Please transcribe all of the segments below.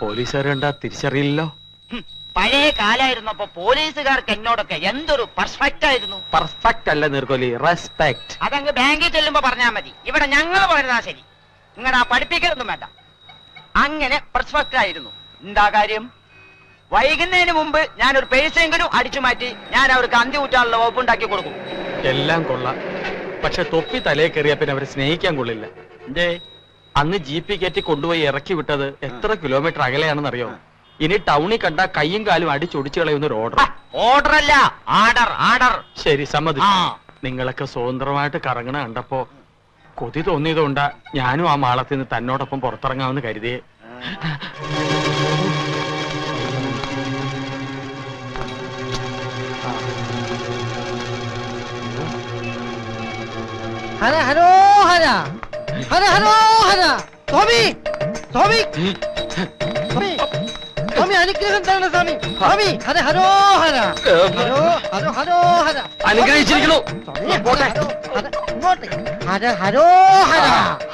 പോലീസുകാർ കണ്ടാ തിരിച്ചറിയില്ലല്ലോ. പഴയ കാലായിരുന്നപ്പോ പോലീസുകാർക്ക് എന്നോടൊക്കെ എന്തൊരു പെർഫെക്റ്റ് ആയിരുന്നു. പെർഫെക്റ്റ് അല്ല നീർക്കോലി റെസ്പെക്ട് അതങ്ങ് ബാങ്കിൽ ചെല്ലുമ്പോ പറഞ്ഞാ മതി. ഇവിടെ ഞങ്ങൾ പോയതാ ശരി. നിങ്ങളുടെ ആ പഠിപ്പിക്കലൊന്നും വേണ്ട. അങ്ങനെ പെർഫെക്റ്റ് ആയിരുന്നു. എന്താ കാര്യം? വൈകുന്നതിന് മുമ്പ് ഞാൻ ഒരു പേഴ്സെങ്കിലും അടിച്ചു മാറ്റി ഞാൻ അവർക്ക് അന്തി ഊറ്റാനുള്ള വകുപ്പുണ്ടാക്കി കൊടുക്കും. എല്ലാം കൊള്ളാം. പക്ഷെ തൊപ്പി തലയെ കയറിയ പിന്നെ അവരെ സ്നേഹിക്കാൻ കൊള്ളില്ല. എന്തേ? അന്ന് ജീപ്പി കയറ്റി കൊണ്ടുപോയി ഇറക്കി വിട്ടത് എത്ര കിലോമീറ്റർ അകലെയാണെന്ന് അറിയോ ഇനി ടൗണിൽ കണ്ട കൈയും കാലും അടിച്ചൊടിച്ചു കളയുന്ന ഒരു ഓർഡർ ഓർഡർ അല്ല ആർഡർ ആർഡർ ശരി സമ്മതി. നിങ്ങളൊക്കെ സ്വതന്ത്രമായിട്ട് കറങ്ങണ കണ്ടപ്പോ കൊതി തോന്നിയതുകൊണ്ടാ ഞാനും ആ മാളത്തിൽ നിന്ന് തന്നോടൊപ്പം പുറത്തിറങ്ങാമെന്ന് കരുതിയേ. Hello hello Hara. Hara ഹരോ Hara. സ്വാമി സ്വാമി. സ്വാമി സ്വാമി അനുഗ്രഹം തരണം സ്വാമി. സ്വാമി ഹര ഹരോ ഹര. ഹരോ ഹരോ ഹരോ ഹര. അനുഗ്രഹിച്ചിരിക്കുന്നു. ഹര ഹരോ ഹര.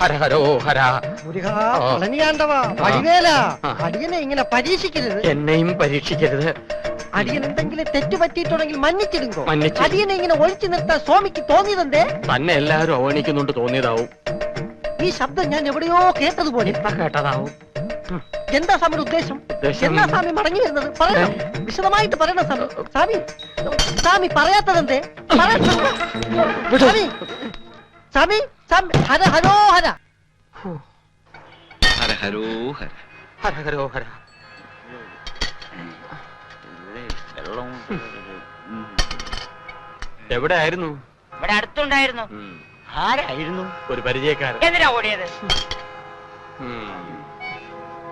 ഹര ഹരോ ഹര. മുരുക പളനിയാണ്ടവ പടിവേല അടിയനെ ഇങ്ങനെ പരീക്ഷിക്കരുത്. എന്നെയും പരീക്ഷിക്കരുത്. അടിയൻ എന്തെങ്കിലും തെറ്റ് പറ്റിയിട്ടുണ്ടെങ്കിൽ മന്നിച്ചിടുങ്കോ? മന്നിച്ച് അടിയനെ ഇങ്ങനെ ഒഴിച്ചു നിർത്താൻ സ്വാമിക്ക് തോന്നിയതെന്തേ? തന്നെ എല്ലാവരും അവഗണിക്കുന്നുണ്ട് തോന്നിയതാവും. ഈ ശബ്ദം ഞാൻ എവിടെയോ കേട്ടതുപോലെ. കേട്ടതാവും. എന്താ സ്വാമിയുടെ ഉദ്ദേശം? എന്താ സ്വാമി മടങ്ങി വരുന്നത്? പറയണം. വിശദമായിട്ട് പറയണം സ്വാമി. സ്വാമി സ്വാമി പറയാത്തതെന്തേ? പറയണം. സ്വാമി സ്വാമി സ്വാമി ഹര ഹരോ ഹര. ഹര ഹരോ ഹര. ഹര ഹരോ ഹര. എവിടെ ആയിരുന്നു? ഇവിടെ അടുത്തുണ്ടായിരുന്നു. ആരായിരുന്നു? ഒരു പരിചയക്കാരൻ. എന്തിനാ ഓടിയത്.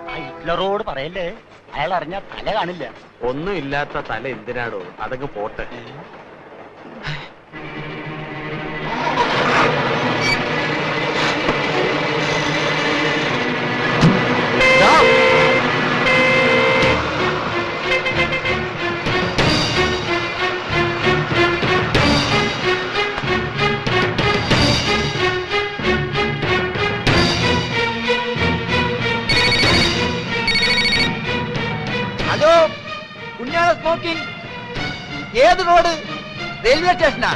ആ ഹിറ്റ്ലറോട് പറയല്ലേ അയാൾ അറിഞ്ഞ തല കാണില്ല. ഒന്നും ഇല്ലാത്ത തല എന്തിനാടോ അതങ്ങ് പോട്ടെ. സ്മോക്കിംഗ് ഏത് റോഡ് റെയിൽവേ സ്റ്റേഷനാ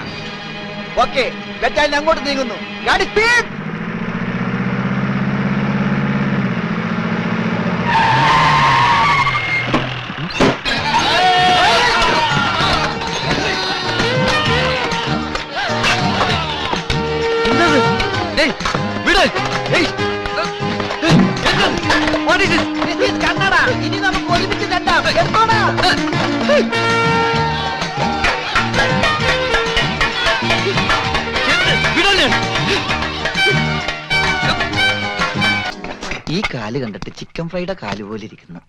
ഓക്കെ ബറ്റാലിയൻ അങ്ങോട്ട് നീങ്ങുന്നു. ഗാഡി സ്പീഡ് കണ്ണട ഇനി നമുക്ക് ഒരുമിച്ച് രണ്ടാം എടുത്തോടാ ഈ കാൽ കണ്ടിട്ട് ചിക്കൻ ഫ്രൈയുടെ കാൽ പോലെ ഇരിക്കുന്നു.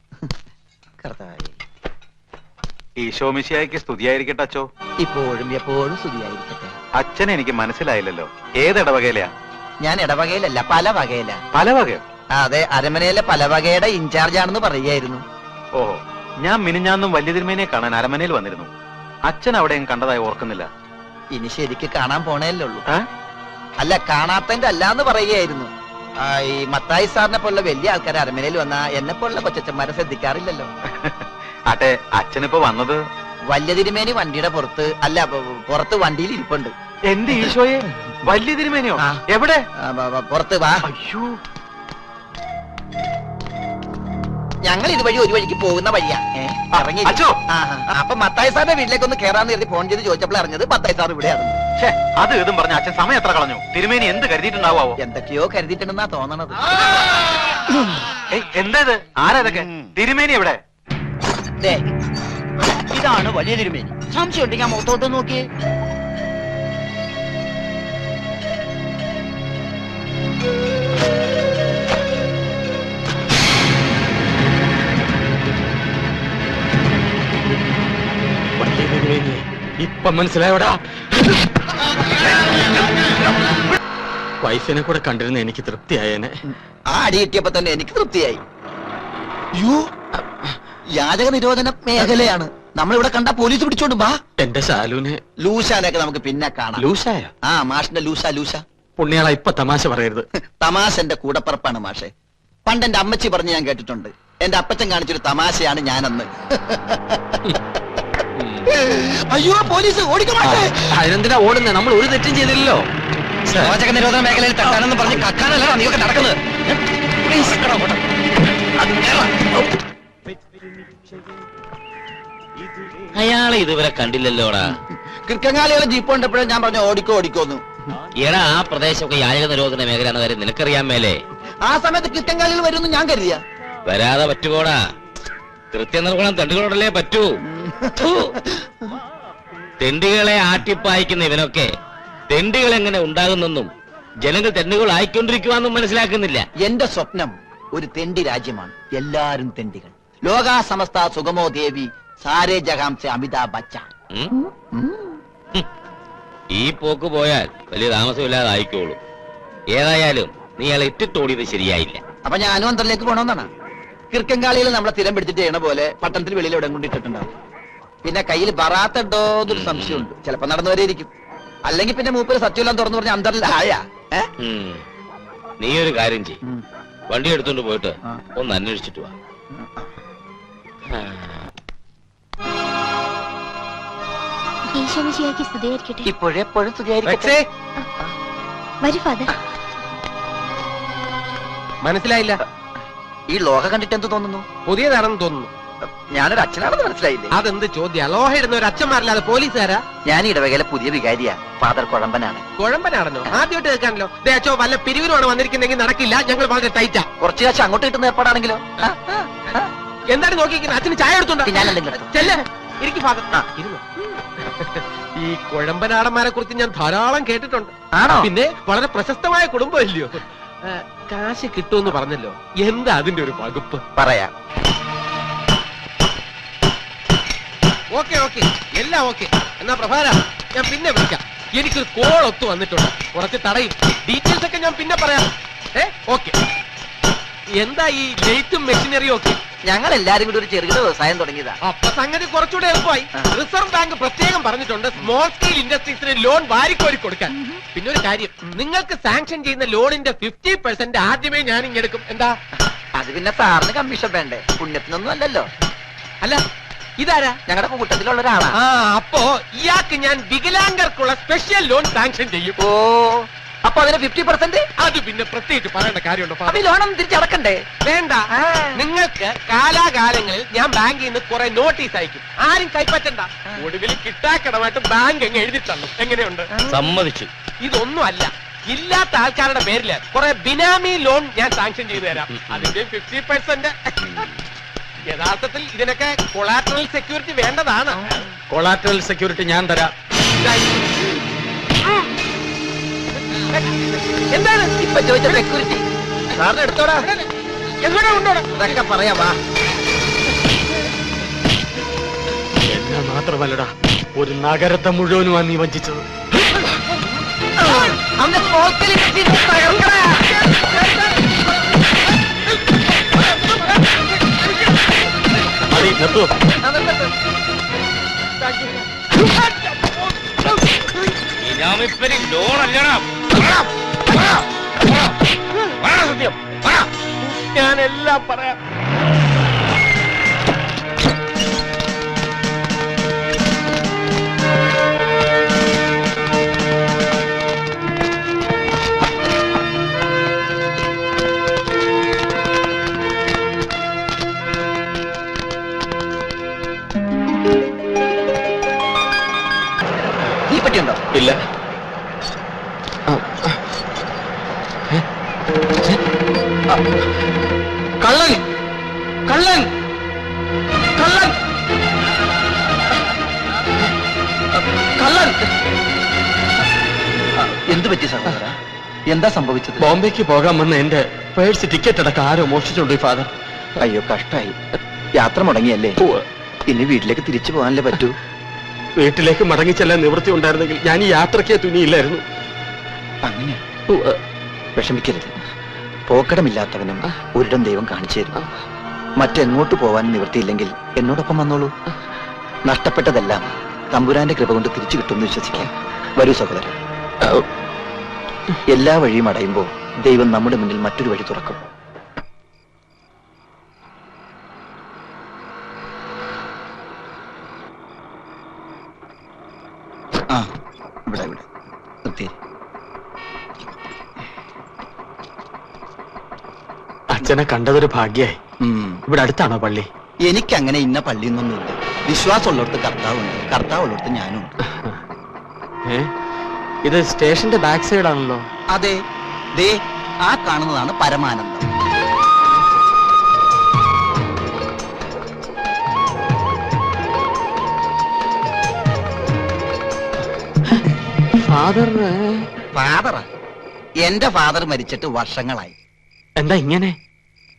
കർത്താവേ. ഈശോമിശിയായിക്ക് സ്തുതിയായിരിക്കട്ടെ അച്ചോ? ഇപ്പോഴും എപ്പോഴും സ്തുതിയായിരിക്കട്ടെ. അച്ഛൻ എനിക്ക് മനസ്സിലായില്ലല്ലോ. ഏത് ഇടവകയിലാ? ഞാൻ ഇടവകയിലല്ല പല വകയില. പല വകയോ? അതെ അരമനയിലെ പല വകയുടെ ഇൻചാർജ് ആണെന്ന് പറയുകയായിരുന്നു. ഓ ഞാൻ മിനിഞ്ഞാന്നും വലിയ തിരുമേനെ കാണാൻ അരമനയിൽ വന്നിരുന്നു. അച്ഛൻ അവിടെയും കണ്ടതായി ഓർക്കുന്നില്ല. ഇനി ശരിക്ക് കാണാൻ പോണേല്ലേ ഉള്ളൂ. അല്ല കാണാത്തതിന്റെ അല്ലാന്ന് പറയുകയായിരുന്നു. ഈ മത്തായി സാറിനെ പോലുള്ള വലിയ ആൾക്കാർ അരമനയിൽ വന്ന എന്നെ പോലുള്ള കൊച്ചന്മാരെ ശ്രദ്ധിക്കാറില്ലല്ലോ. ആട്ടെ അച്ഛനിപ്പോ വന്നത്? വലിയ തിരുമേനി വണ്ടിയുടെ പുറത്ത് അല്ല പുറത്ത് വണ്ടിയിൽ ഇരിപ്പുണ്ട്. എന്ത് ഈശോയെ? വലിയ തിരുമേനിയോ? എവിടെ? പുറത്ത് വാ. അയ്യോ. ഞങ്ങൾ ഇതുവഴി ഒരു വഴിക്ക് പോകുന്ന വഴിയാ. ഏഹ് ഇറങ്ങി. അപ്പൊ മത്തായി സാറിന്റെ വീട്ടിലേക്ക് ഒന്ന് കേറാന്ന് കരുതി ഫോൺ ചെയ്ത് ചോദിച്ചപ്പോൾ അറിഞ്ഞത് മത്തായി സാർ ഇവിടെയാണ് ഛേ, അത് ഇതും പറഞ്ഞ അച്ഛൻ സമയം എത്ര കളഞ്ഞു? തിരുമേനി എന്ത് കരുതിയിട്ടുണ്ടാവോ എന്തൊക്കെയോ കരുതിയിട്ടുണ്ടെന്നാ തോന്നണത്. എന്താ ഇത്? ആരാ ഇതൊക്കെ? തിരുമേനി എവിടെ? ദേ, ഇതാണ് വലിയ തിരുമേനി. സംശയം ഉണ്ടെങ്കിൽ ഞാൻ മുഖത്തോട്ട് തിരുമേനിയെ ഇപ്പൊ മനസ്സിലായോടാ? വൈഫിനെ കൂടെ കണ്ടിരുന്ന എനിക്ക് തൃപ്തിയായേനെ ആ അടി കിട്ടിയപ്പോ തന്നെ എനിക്ക് തൃപ്തിയായി. യോ യാചക നിരോധന മേഖലയാണ്. നമ്മളിവിടെ കണ്ട പോലീസ് പിടിച്ചോണ്ട് ബാ എന്റെ ശാലുവിനെ ലൂശാനൊക്കെ നമുക്ക് പിന്നെ കാണാം. ലൂസായ ആ മാഷിന്റെ ലൂസ ലൂസ പുണ്യാള ഇപ്പൊ തമാശ പറയരുത്. തമാശ എന്റെ കൂടപ്പറപ്പാണ് മാഷെ. പണ്ട് എന്റെ അമ്മച്ചി പറഞ്ഞ് ഞാൻ കേട്ടിട്ടുണ്ട്. എന്റെ അപ്പച്ചൻ കാണിച്ചൊരു തമാശയാണ് ഞാനന്ന്. അയ്യോ പോലീസ് ഓടിക്കമാട്ടെ അതിനെന്തിനാ ഓടുന്നത് നമ്മൾ ഒരു തെറ്റും ചെയ്തില്ലല്ലോ. പാചക നിരോധന മേഖലയിൽ തട്ടാനെന്ന് പറഞ്ഞ് കക്കാനല്ല നീയൊക്കെ നടക്കുന്നത്. അയാളെ ഇതുവരെ കണ്ടില്ലല്ലോടാ. കിർക്കങ്ങാലികളെ ജീപ്പ് കണ്ടപ്പോഴേ ഞാൻ പറഞ്ഞു ഓടിക്കോ ഓടിക്കോന്ന് എടാ ആ പ്രദേശമൊക്കെ യാചക നിരോധന മേഖല എന്ന കാര്യം നിനക്കറിയാൻ മേലെ. ആ സമയത്ത് കിർക്കങ്ങാലികൾ വരുമെന്ന് ഞാൻ കരുതിയ. വരാതെ പറ്റുകോടാ കൃത്യനിർവഹണം തണ്ടുകളോടല്ലേ പറ്റൂ. തെണ്ടികളെ ആട്ടിപ്പായിക്കുന്ന ഇവനൊക്കെ തെണ്ടികൾ എങ്ങനെ ഉണ്ടാകുന്നെന്നും ജനങ്ങൾ തെണ്ടുകൾ ആയിക്കൊണ്ടിരിക്കുവാന്നും മനസ്സിലാക്കുന്നില്ല. എന്റെ സ്വപ്നം ഒരു തെണ്ടി രാജ്യമാണ്. എല്ലാരും തെണ്ടികൾ. ലോകാ സമസ്ത സുഗമോ ദേവി സാരേ ജഹാംസെ അമിതാഭ് ബച്ചൻ? ഈ പോക്ക് പോയാൽ വലിയ താമസമില്ലാതെ ആയിക്കോളൂ. ഏതായാലും നീ അയാളെ ഇട്ടിട്ടോടിയത് ശരിയായില്ല. അപ്പൊ ഞാൻ അന്തറിലേക്ക് പോണമെന്നാണ് കിർക്കങ്കാളിയിൽ നമ്മളെ സ്ഥിരം പിടിച്ചിട്ട് ചെയ്യണ പോലെ പട്ടണത്തിൽ വെളിയിൽ എവിടെ കൊണ്ടിട്ടുണ്ടാവും പിന്നെ കയ്യിൽ ബറാത്തുണ്ടോ എന്നൊരു സംശയമുണ്ട്. ചിലപ്പോ നടന്നു വരെയിരിക്കും അല്ലെങ്കിൽ പിന്നെ മൂപ്പര് സത്യമെല്ലാം തുറന്നു പറഞ്ഞ അന്തറിൽ ആയാ? നീ ഒരു കാര്യം ചെയ് വണ്ടി എടുത്തോണ്ട് പോയിട്ട് ഒന്ന് അന്വേഷിച്ചിട്ട് വാ. ആ. ഈശോമിശിയാക്കി സ്തുതിയായിരിക്കട്ടെ. ഇപ്പോഴെപ്പോഴും സ്തുതിയായിരിക്കട്ടെ. വരൂ ഫാദർ. മനസ്സിലായില്ല. ഈ ലോക കണ്ടിട്ട് എന്ത് തോന്നുന്നു? പുതിയതാണെന്ന് തോന്നുന്നു. ഞാനൊരു അച്ഛനാണെന്ന് മനസ്സിലായില്ലേ? അതെന്ത് ചോദ്യം? ലോഹ ഇടുന്ന ഒരു അച്ഛന്മാരല്ലാതെ പോലീസുകാരാ? ഞാൻ ഇടവകയിലെ പുതിയ വികാരിയാ. ഫാദർ കുഴമ്പനാണ്. കുഴമ്പനാണെന്നോ? ആദ്യമായിട്ട് കേൾക്കാണല്ലോ. ദേ അച്ഛോ വല്ല പിരിവിനോട് വന്നിരിക്കുന്നെങ്കിൽ നടക്കില്ല. ഞങ്ങൾ വളരെ ടൈറ്റാ. കുറച്ച് കാശ് അങ്ങോട്ട് കിട്ടുന്ന ഏർപ്പാടാണെങ്കിലോ. എന്താണ് നോക്കിയിരിക്കുന്നത്? അച്ഛന് ചായ എടുത്തുണ്ടോ ഞാൻ എന്തെങ്കിലും എടുത്തു. ചെല്ല്. ഇരിക്കും ഫാദർ ഇരുന്നു? ഈ കുഴമ്പനാടന്മാരെ കുറിച്ച് ഞാൻ ധാരാളം കേട്ടിട്ടുണ്ട്. ആണോ? പിന്നെ വളരെ പ്രശസ്തമായ കുടുംബമല്ലയോ? ഇല്ലയോ കാശ് കിട്ടുമെന്ന് പറഞ്ഞല്ലോ. എന്താ അതിന്റെ ഒരു വകുപ്പ്? പറയാം. Okay okay. എല്ലാം ഓക്കെ. എന്നാ പ്രഭാര ഞാൻ പിന്നെ വിളിക്കാം. എനിക്കൊരു കോൾ ഒത്തു വന്നിട്ടുണ്ട്. കുറച്ച് തടയും. ഡീറ്റെയിൽസ് ഒക്കെ ഞാൻ പിന്നെ പറയാം. ഏ ഓക്കെ. എന്താ ഈ ലേറ്റും മെഷീനറിയും ഒക്കെ? ഞങ്ങൾ എല്ലാരും കൂടി ഒരു ചെറുകിട വ്യവസായം തുടങ്ങിയതാ. അപ്പൊ സംഗതി കുറച്ചുകൂടെ എളുപ്പമായി. റിസർവ് ബാങ്ക് പ്രത്യേകം പറഞ്ഞിട്ടുണ്ട് സ്മോൾ സ്കെയിൽ ഇൻഡസ്ട്രീസിന് ലോൺ വാരിക്കോരി കൊടുക്കാൻ. പിന്നെ ഒരു കാര്യം. നിങ്ങൾക്ക് സാങ്ഷൻ ചെയ്യുന്ന ലോണിന്റെ ഫിഫ്റ്റി പെർസെന്റ് ആദ്യമേ ഞാൻ ഇങ്ങെടുക്കും. എന്താ? അത് പിന്നെ സാറിന് കമ്മീഷൻ വേണ്ടേ? പുണ്യത്തിനൊന്നും അല്ലല്ലോ. അല്ല ഇതാരാ? ഞങ്ങളുടെ കൂട്ടത്തിലുള്ള ഒരാളാ ആ അപ്പോ ഇയാൾക്ക് ഞാൻ വികലാംഗർക്കുള്ള സ്പെഷ്യൽ ലോൺ സാങ്ഷൻ ചെയ്യും. ഓ അപ്പൊ അതിന് ഫിഫ്റ്റി പെർസെന്റ് അത് പിന്നെ പ്രത്യേകിച്ച് പറയേണ്ട കാര്യമുണ്ടോ അപ്പൊ ലോണം ഈ ലോണൊന്നും തിരിച്ചടക്കണ്ടേ വേണ്ട. ആ. നിങ്ങൾക്ക് കാലാകാലങ്ങളിൽ ഞാൻ ബാങ്കിൽ നിന്ന് കുറെ നോട്ടീസ് അയക്കും. ആരും കൈപ്പറ്റണ്ട. ഒടുവിൽ കിട്ടാക്കടമായിട്ട് ബാങ്ക് അങ്ങ് എഴുതി തന്നു എങ്ങനെയുണ്ട്? സമ്മതിച്ചു. ഇതൊന്നും അല്ല. ഇല്ലാത്ത ആൾക്കാരുടെ പേരിൽ കുറെ ബിനാമി ലോൺ ഞാൻ സാങ്ഷൻ ചെയ്തു തരാം. അതിന്റെ ഫിഫ്റ്റി പെർസെന്റ് യഥാർത്ഥത്തിൽ ഇതിനൊക്കെ കൊളാറ്ററൽ സെക്യൂരിറ്റി വേണ്ടതാണ്. കൊളാറ്ററൽ സെക്യൂരിറ്റി ഞാൻ തരാം. എന്താണ് ഇപ്പൊ ചോദിച്ച സെക്യൂരിറ്റി സാറിന് എടുത്തോടാ. എവിടെ ഉണ്ടോടാ ഇതൊക്കെ പറയാവാ എന്നെ മാത്രമല്ലടാ ഒരു നഗരത്തെ മുഴുവനുമാ നീ വഞ്ചിച്ചത്. അവന്റെ small scale industry നെ തകർക്കടാ. മതി നിർത്തൂ അതെന്താ? ഇനാമിപ്പരി ലോൺ എല്ലാം പറയാം. എന്താ സംഭവിച്ചത്? ബോംബെക്ക് പോകാൻ വന്ന എന്റെ പേഴ്സ് ടിക്കറ്റ് അടക്കം ആരോ മോഷിച്ചുണ്ട് ഫാദർ. അയ്യോ കഷ്ടായി. യാത്ര മുടങ്ങിയല്ലേ? ഇനി വീട്ടിലേക്ക് തിരിച്ചു പോകാനല്ലേ പറ്റൂ? വീട്ടിലേക്ക് മടങ്ങി ചെല്ലാൻ നിവൃത്തി ഉണ്ടായിരുന്നെങ്കിൽ ഞാൻ ഈ യാത്രയ്ക്ക് തുനിയില്ലായിരുന്നു. അങ്ങനെ? വിഷമിക്കരുത്. പോക്കടമില്ലാത്തവനും ഒരിടം ദൈവം കാണിച്ചു തരും. മറ്റെങ്ങോട്ട് പോവാൻ നിവൃത്തിയില്ലെങ്കിൽ എന്നോടൊപ്പം വന്നോളൂ. നഷ്ടപ്പെട്ടതെല്ലാം തമ്പുരാന്റെ കൃപ കൊണ്ട് തിരിച്ചു കിട്ടുമെന്ന് വിശ്വസിക്കാം. വരൂ സഹോദരൻ. എല്ലാ വഴിയും അടയുമ്പോൾ ദൈവം നമ്മുടെ മുന്നിൽ മറ്റൊരു വഴി തുറക്കും. ആ ഇവിടെ ഇവിടെ. അച്ഛനെ കണ്ടതൊരു ഭാഗ്യായി. ഇവിടെ അടുത്താണോ പള്ളി? എനിക്ക് അങ്ങനെ ഇന്ന പള്ളിയൊന്നൊന്നുമില്ല വിശ്വാസമുള്ളിടത്ത് കർത്താവുണ്ട്. കർത്താവുള്ളിടത്ത് ഞാനുണ്ട്. ഇത് സ്റ്റേഷന്റെ ബാക്ക് സൈഡ് ആണല്ലോ. അതെ. ദേ ആ കാണുന്നതാണ് പരമാനന്ദം. ഫാദർ ഫാദറാ? എന്റെ ഫാദർ മരിച്ചിട്ട് വർഷങ്ങളായി. എന്താ ഇങ്ങനെ?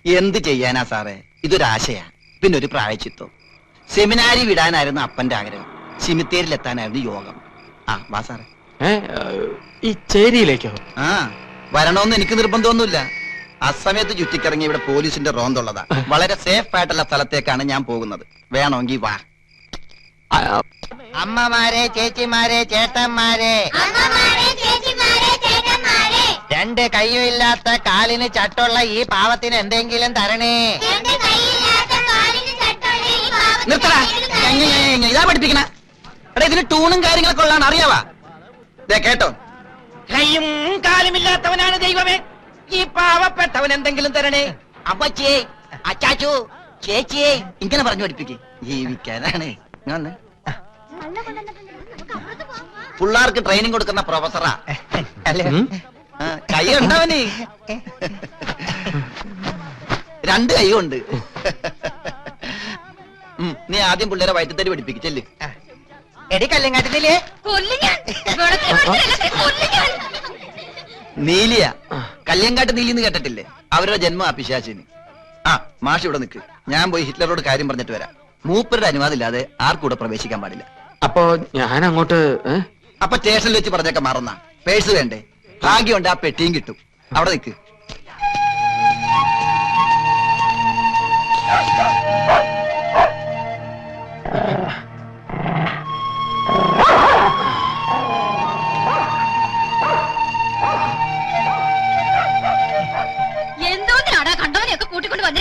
എന്ത് ചെയ്യാനാ സാറേ? ഇതൊരാശയാ പിന്നെ ഒരു പ്രായച്ചിത്വം. സെമിനാരി വിടാനായിരുന്നു അപ്പന്റെ ആഗ്രഹം. സിമിത്തേരിലെത്താനായിരുന്നു യോഗം. ആ വാ സാറേ. ഈ ചേരിയിലേക്കോ ആ വരണമെന്ന് എനിക്ക് നിർബന്ധമൊന്നുമില്ല. അസമയത്ത് ചുറ്റിക്കിറങ്ങി ഇവിടെ പോലീസിന്റെ റോന്തുള്ളതാ. വളരെ സേഫ് ആയിട്ടുള്ള സ്ഥലത്തേക്കാണ് ഞാൻ പോകുന്നത്. വേണമെങ്കിൽ വാ. അമ്മമാരെ ചേച്ചിമാരെ ചേട്ടന്മാരെ. രണ്ട് കൈയും ഇല്ലാത്ത കാലിന് ചട്ടുള്ള ഈ പാവത്തിന് എന്തെങ്കിലും തരണേ. നിർത്തടാ ഇതാ പഠിപ്പിക്കണ. എടാ ഇതിന് ടൂണും കാര്യങ്ങളൊക്കെ ഉള്ളതാണ് അറിയാവാ. കേട്ടോ. കൈയും കാലുമില്ലാത്തവനാണ് ദൈവമേ. ഈ പാവപ്പെട്ടവൻ എന്തെങ്കിലും തരണേ. അപ്പച്ചേ അച്ചാച്ചു ചേച്ചിയെ ഇങ്ങനെ പറഞ്ഞു പഠിപ്പിക്കേ. ജീവിക്കാനാണ്. പിള്ളേർക്ക് ട്രെയിനിങ് കൊടുക്കുന്ന പ്രൊഫസറാ കൈ ഉണ്ടവന് രണ്ട് കൈ ഉണ്ട് നീ ആദ്യം പിള്ളേരെ വയറ്റത്തരി പഠിപ്പിക്കല്ലേ എടി കല്ലിങ്ങാട്ടില്ലേ നീലിയ കല്യങ്കാട്ട് നീലിന്ന് കേട്ടിട്ടില്ലേ? അവരുടെ ജന്മം ആ പിശാചിന്. ആ മാഷ് ഇവിടെ നിൽക്ക് ഞാൻ പോയി ഹിറ്റ്ലറോട് കാര്യം പറഞ്ഞിട്ട് വരാം. മൂപ്പരുടെ അനുവാദം ഇല്ലാതെ ആർക്കൂടെ പ്രവേശിക്കാൻ പാടില്ല. അപ്പോ ഞാൻ അങ്ങോട്ട്? അപ്പൊ സ്റ്റേഷനിൽ വെച്ച് പറഞ്ഞൊക്കെ മറന്ന. പേഴ്സ് വേണ്ടേ? ഭാഗ്യമുണ്ട് ആ പെട്ടിയും കിട്ടും. അവിടെ നിൽക്ക്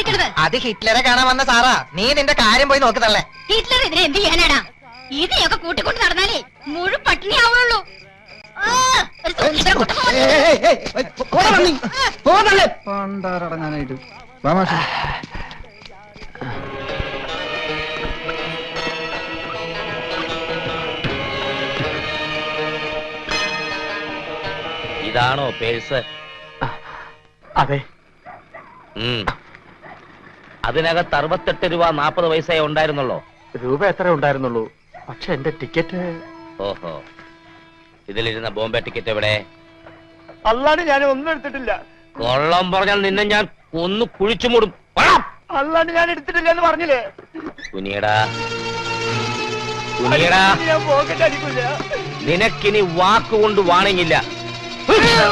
കൂട്ടിക്കൊണ്ട് അത് ഹിറ്റ്ലറെ കാണാൻ വന്ന സാറാ. നീ നിന്റെ കാര്യം പോയി നോക്കുന്നല്ലേ ഹിറ്റ്ലർ ഇതിനെ എന്ത് ചെയ്യാനാടാ? ഇതിനെയൊക്കെ കൂട്ടിക്കൊണ്ട് നടന്നാലേ മുഴു പട്ടിണി ആവുള്ളൂ. ഇതാണോ പേഴ്സ്? അതെ. ഉം. അതിനകത്ത് അറുപത്തെട്ട് രൂപ നാൽപ്പത് പൈസയെ ഉണ്ടായിരുന്നുള്ളോ? രൂപ എത്ര ഉണ്ടായിരുന്നുള്ളൂ? പക്ഷെ എന്റെ ടിക്കറ്റ് ഓഹോ. ഇതിലിരുന്ന ബോംബെ ടിക്കറ്റ് എവിടെ? അല്ലാണ്ട് ഞാൻ ഒന്നും എടുത്തിട്ടില്ല. കൊള്ളം പറഞ്ഞാൽ നിന്നെ ഞാൻ ഒന്ന് കുഴിച്ചു മൂടും! അല്ലാണ്ട് ഞാൻ എടുത്തിട്ടില്ല എന്ന് പറഞ്ഞില്ലേ? കുനിയടാ. കുനിയടാ. ഞാൻ പോക്കറ്റ് അടിക്കില്ല നിനക്കിനി വാക്കുകൊണ്ട് വാണിങ്ങില്ല. പോടാ.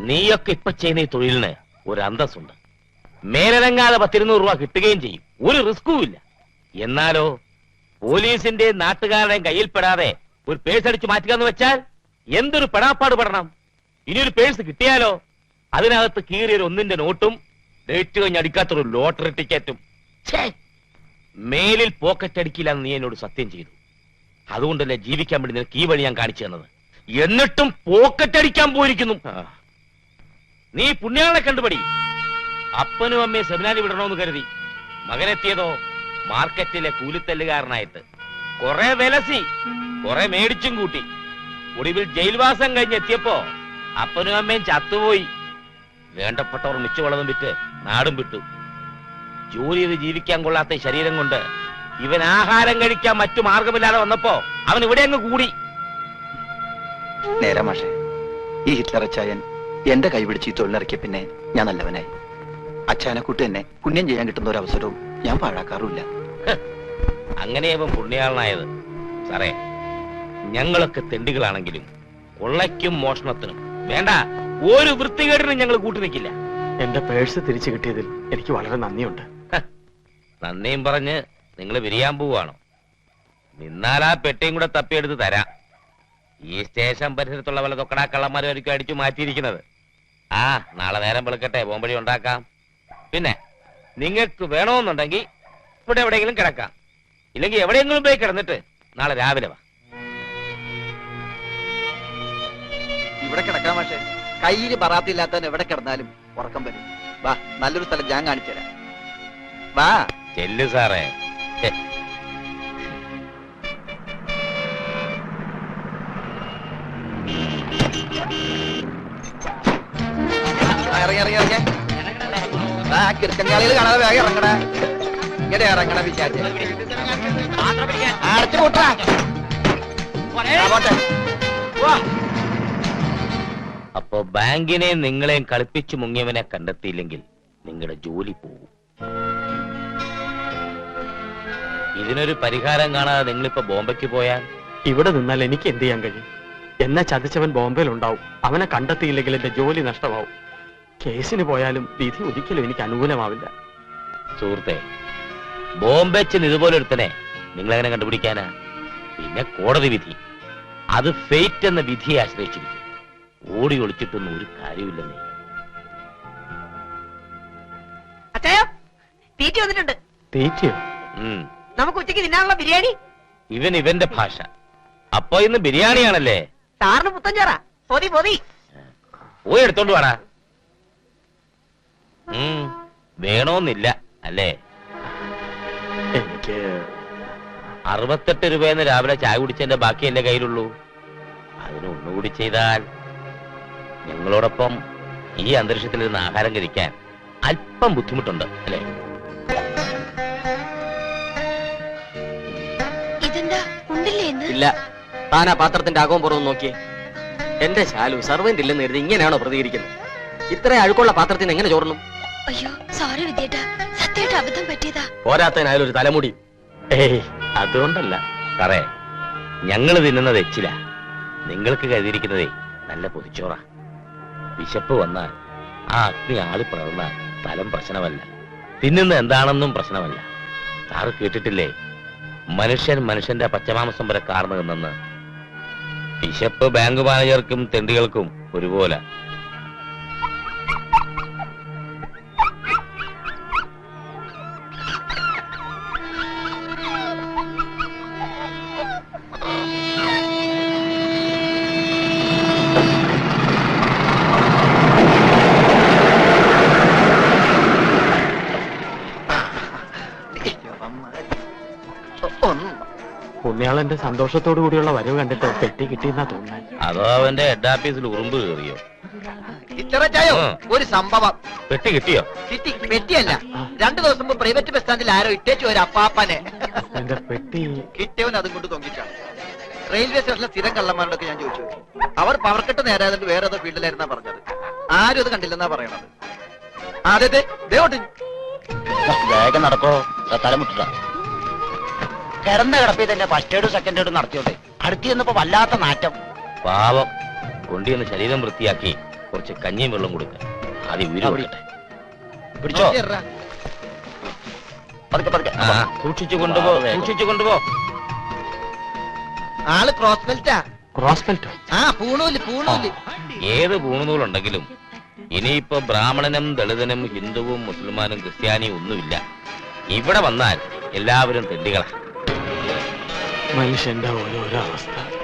നീയൊക്കെ ഇപ്പൊ ചെയ്യുന്ന ഈ തൊഴിലിന് ഒരു അന്തസ്സുണ്ട്. മേലനങ്ങാതെ പത്തിരുന്നൂറ് രൂപ കിട്ടുകയും ചെയ്യും. ഒരു റിസ്കും ഇല്ല. എന്നാലോ പോലീസിന്റെ നാട്ടുകാരുടെയും കയ്യിൽപ്പെടാതെ ഒരു പേഴ്സ് അടിച്ചു മാറ്റുക എന്ന് വെച്ചാൽ എന്തൊരു പെടാപ്പാട് പെടണം? ഇനി ഒരു പേഴ്സ് കിട്ടിയാലോ? അതിനകത്ത് കീറിയൊരു ഒന്നിന്റെ നോട്ടും ഡേറ്റ് കഴിഞ്ഞ് അടിക്കാത്തൊരു ലോട്ടറി ടിക്കറ്റും! മേലിൽ പോക്കറ്റ് അടിക്കില്ല എന്ന് നീ എന്നോട് സത്യം ചെയ്തു. അതുകൊണ്ടല്ലേ ജീവിക്കാൻ വേണ്ടി നിനക്ക് ഈ വഴി ഞാൻ കാണിച്ചു തന്നത്. എന്നിട്ടും പോക്കറ്റ് അടിക്കാൻ പോയിരിക്കുന്നു. നീ പുണ്യാളെ കണ്ടുപടി. അപ്പനും അമ്മയെ സെമിനാരി വിടണമെന്ന് കരുതി. മകനെത്തിയതോ മാർക്കറ്റിലെ കൂലിത്തല്ലുകാരനായിട്ട്. കുറെ വിലസി കുറെ മേടിച്ചും കൂട്ടി. ഒടുവിൽ ജയിൽവാസം കഴിഞ്ഞ് എത്തിയപ്പോ അപ്പനും അമ്മയും ചത്തുപോയി. വേണ്ടപ്പെട്ടവർ മിച്ചവളവും വിറ്റ് നാടും വിട്ടു. ജോലി ചെയ്ത് ജീവിക്കാൻ കൊള്ളാത്ത ശരീരം കൊണ്ട് ഇവൻ ആഹാരം കഴിക്കാൻ മറ്റു മാർഗമില്ലാതെ വന്നപ്പോ അവൻ ഇവിടെ അങ്ങ് കൂടി. നേരെ മാഷെ. ഈ ഹിറ്റ്ലറച്ചായൻ എന്റെ കൈപിടിച്ച് ഈ തൊഴിലിറക്കിയ പിന്നെ ഞാൻ നല്ലവനായി. അച്ചായനെ കൂട്ടി തന്നെ പുണ്യം ചെയ്യാൻ കിട്ടുന്ന ഒരു അവസരവും ഞാൻ പാഴാക്കാറുമില്ല. അങ്ങനെ അവൻ പുണ്യാളനായത്. സാറേ ഞങ്ങളൊക്കെ തെണ്ടികളാണെങ്കിലും കൊള്ളയ്ക്കും മോഷണത്തിനും വേണ്ട. ഒരു വൃത്തികേടിനും ഞങ്ങൾ കൂട്ടി നിൽക്കില്ല. എന്റെ പേഴ്സ് തിരിച്ചു കിട്ടിയതിൽ എനിക്ക് വളരെ നന്ദിയുണ്ട്. നന്ദിയും പറഞ്ഞ് നിങ്ങൾ വിരിയാൻ പോവാണോ നിന്നാൽ ആ പെട്ടിയും കൂടെ തപ്പിയെടുത്ത് തരാം. ഈ സ്റ്റേഷൻ പരിസരത്തുള്ള വല്ല തൊക്കടാ കള്ളന്മാരും അടിച്ചു മാറ്റിയിരിക്കുന്നത്. ആ നാളെ നേരം വെളുക്കട്ടെ ബോംബടി ഉണ്ടാക്കാം. പിന്നെ നിങ്ങൾക്ക് വേണമെന്നുണ്ടെങ്കിൽ ഇവിടെ എവിടെയെങ്കിലും കിടക്കാം. ഇല്ലെങ്കിൽ എവിടെയെങ്കിലും പോയി കിടന്നിട്ട് നാളെ രാവിലെ വാ. ഇവിടെ കിടക്കാൻ പക്ഷേ കയ്യിൽ പറാത്തില്ലാത്തവൻ എവിടെ കിടന്നാലും ഉറക്കം വരും. വാ നല്ലൊരു സ്ഥലം ഞാൻ കാണിച്ചു തരാം. വാ. ചെല്ലു സാറേ. ഇറങ്ങി ഇറങ്ങി ഇറങ്ങി. ആ കിടക്കങ്കാളികൾ കാണാതെ വേഗം ഇറങ്ങണ ഇങ്ങനെ ഇറങ്ങണ വിചാരിച്ച. അടച്ചു കൂട്ടാ പോട്ടെ. വാ. അപ്പോ ബാങ്കിനെയും നിങ്ങളെയും കളിപ്പിച്ചു മുങ്ങിയവനെ കണ്ടെത്തിയില്ലെങ്കിൽ നിങ്ങളുടെ ജോലി പോകും. ഇതിനൊരു പരിഹാരം കാണാതെ നിങ്ങളിപ്പോ ബോംബെക്ക് പോയാൽ? ഇവിടെ നിന്നാൽ എനിക്ക് എന്ത് ചെയ്യാൻ കഴിയും? എന്നെ ചതിച്ചവൻ ബോംബെയിൽ ഉണ്ടാവും. അവനെ കണ്ടെത്തിയില്ലെങ്കിൽ എന്റെ ജോലി നഷ്ടമാവും. കേസിന് പോയാലും വിധി ഒരിക്കലും എനിക്ക് അനുകൂലമാവില്ല. സുഹൃത്തെ ബോംബെ ചെന്ന് ഇതുപോലെ ഒരുത്തനെ നിങ്ങളെങ്ങനെ കണ്ടുപിടിക്കാനാ? പിന്നെ കോടതി വിധി. അത് ഫെയ്റ്റ് എന്ന വിധിയെ ആശ്രയിച്ചിരിക്കും. ഓടി ഒളിച്ചിട്ടൊന്നും ഒരു കാര്യമില്ലെന്നേ അച്ഛയോ തീറ്റി വന്നിട്ടുണ്ട്. തീറ്റിയോ ഉം. നമുക്ക് ഉച്ചയ്ക്ക് തിന്നാനുള്ള ബിരിയാണി? ഇവൻ ഇവന്റെ ഭാഷ. അപ്പൊ ഇന്ന് ബിരിയാണിയാണല്ലേ? സാറിന് പുത്തൻ ചോറ. പൊതി പൊതി. പോയി എടുത്തോണ്ട് വാടാ. ഉം. വേണോന്നില്ല അല്ലേ? എനിക്ക് അറുപത്തെട്ട് രൂപയെന്ന് രാവിലെ ചായ കുടിച്ചതിന്റെ ബാക്കി എന്റെ കയ്യിലുള്ളൂ. അതിന് ഒന്നുകൂടി ചെയ്താൽ ഞങ്ങളോടൊപ്പം ഈ അന്തരീക്ഷത്തിൽ നിന്ന് ആഹാരം കഴിക്കാൻ അല്പം ബുദ്ധിമുട്ടുണ്ട് അല്ലേ? ഇതെന്താ? ഉണ്ടില്ലേ എന്ന് ഇല്ല. താനാ പാത്രത്തിന്റെ അകവും പുറവും നോക്കിയേ. എന്റെ ശാലു സർവന്റ് ഇല്ലെന്ന് കരുതി ഇങ്ങനെയാണോ പ്രതികരിക്കുന്നത്? ഇത്ര അഴുക്കുള്ള പാത്രത്തിൽ നിന്ന് എങ്ങനെ ചോറണം അയ്യോ സോറി വിദ്യേട്ട. സത്യമായിട്ട് അബദ്ധം പറ്റിയതാ. പോരാത്തതിനായാലും ഒരു തലമുടി. ഏയ് അതുകൊണ്ടല്ല. സാറേ ഞങ്ങൾ തിന്നുന്നത് എച്ചില. നിങ്ങൾക്ക് കരുതിയിരിക്കുന്നതേ നല്ല പൊതിച്ചോറ. വിശപ്പ് വന്നാൽ ആ അഗ്നി ആളി പിളർന്നാൽ സ്ഥലം പ്രശ്നമല്ല. തിന്നുന്ന എന്താണെന്നും പ്രശ്നമല്ല. സാറ് കേട്ടിട്ടില്ലേ? മനുഷ്യൻ മനുഷ്യന്റെ പച്ചമാംസം വരെ കാർന്നു നിന്നെന്ന് വിശപ്പ് ബാങ്ക് മാനേജർക്കും തെണ്ടികൾക്കും ഒരുപോലെ. പുണ്യാളന്റെ സന്തോഷത്തോടു കൂടിയുള്ള വരവ് കണ്ടിട്ട് പെട്ടി കിട്ടിയെന്നാ തോന്നുന്നത് അതോ അവന്റെ ഹെഡ് ഓഫീസിൽ ഉറുമ്പ് കയറിയോ? ഇത്ര ചായോ? ഒരു സംഭവം. പെട്ടി കിട്ടിയോ? കിട്ടി പെട്ടിയല്ല. രണ്ടു ദിവസം മുമ്പ് പ്രൈവറ്റ് ബസ് സ്റ്റാൻഡിൽ ആരോ ഇട്ടേച്ചു ഒരു അപ്പാപ്പനെ. എന്റെ പെട്ടി. കിട്ടിയവൻ അതും കൊണ്ട് തൊങ്ങിച്ചാണ് റെയിൽവേ സ്റ്റേഷനിലെ സ്ഥിരം കള്ളന്മാരോടൊക്കെ ഞാൻ ചോദിച്ചു. അവർ പവർ കട്ട് നേരായതുകൊണ്ട് വേറെ ഏതോ ഫീൽഡിലായിരുന്നാ പറഞ്ഞത്. ആരും അത് കണ്ടില്ലെന്നാ പറയണത്. ആ, അതെ അതെ ദേ ഓട്ട്. വേഗം നടക്കോ? തലമുട്ടിട്ട കിടന്ന കിടപ്പിൽ തന്നെ ഫസ്റ്റ് എയ്ഡും സെക്കൻഡ് എയ്ഡും നടത്തിയോട്ടെ അടുത്ത് ചെന്നപ്പോ വല്ലാത്ത നാറ്റം. പാവം. കൊണ്ടിയൊന്ന് ശരീരം വൃത്തിയാക്കി കുറച്ച് കഞ്ഞിയും വെള്ളം കൊടുക്ക. ആദ്യം ഉയരം കൊടുക്കട്ടെ. പിടിച്ചോ? ഇറ. പതുക്കെ പതുക്കെ. ആ. സൂക്ഷിച്ചു കൊണ്ടുപോ സൂക്ഷിച്ചു കൊണ്ടുപോ. ആൾ ക്രോസ് ബെൽറ്റാ ക്രോസ് ബെൽറ്റോ ആ പൂണൂൽ പൂണൂൽ. ഏത് പൂണുനൂലുണ്ടെങ്കിലും ഇനിയിപ്പോ ബ്രാഹ്മണനും ദളിതനും ഹിന്ദുവും മുസൽമാനും ക്രിസ്ത്യാനിയും ഒന്നുമില്ല. ഇവിടെ വന്നാൽ എല്ലാവരും തെണ്ടികളാ. മനുഷ്യന്റെ ഓരോരോ അവസ്ഥ.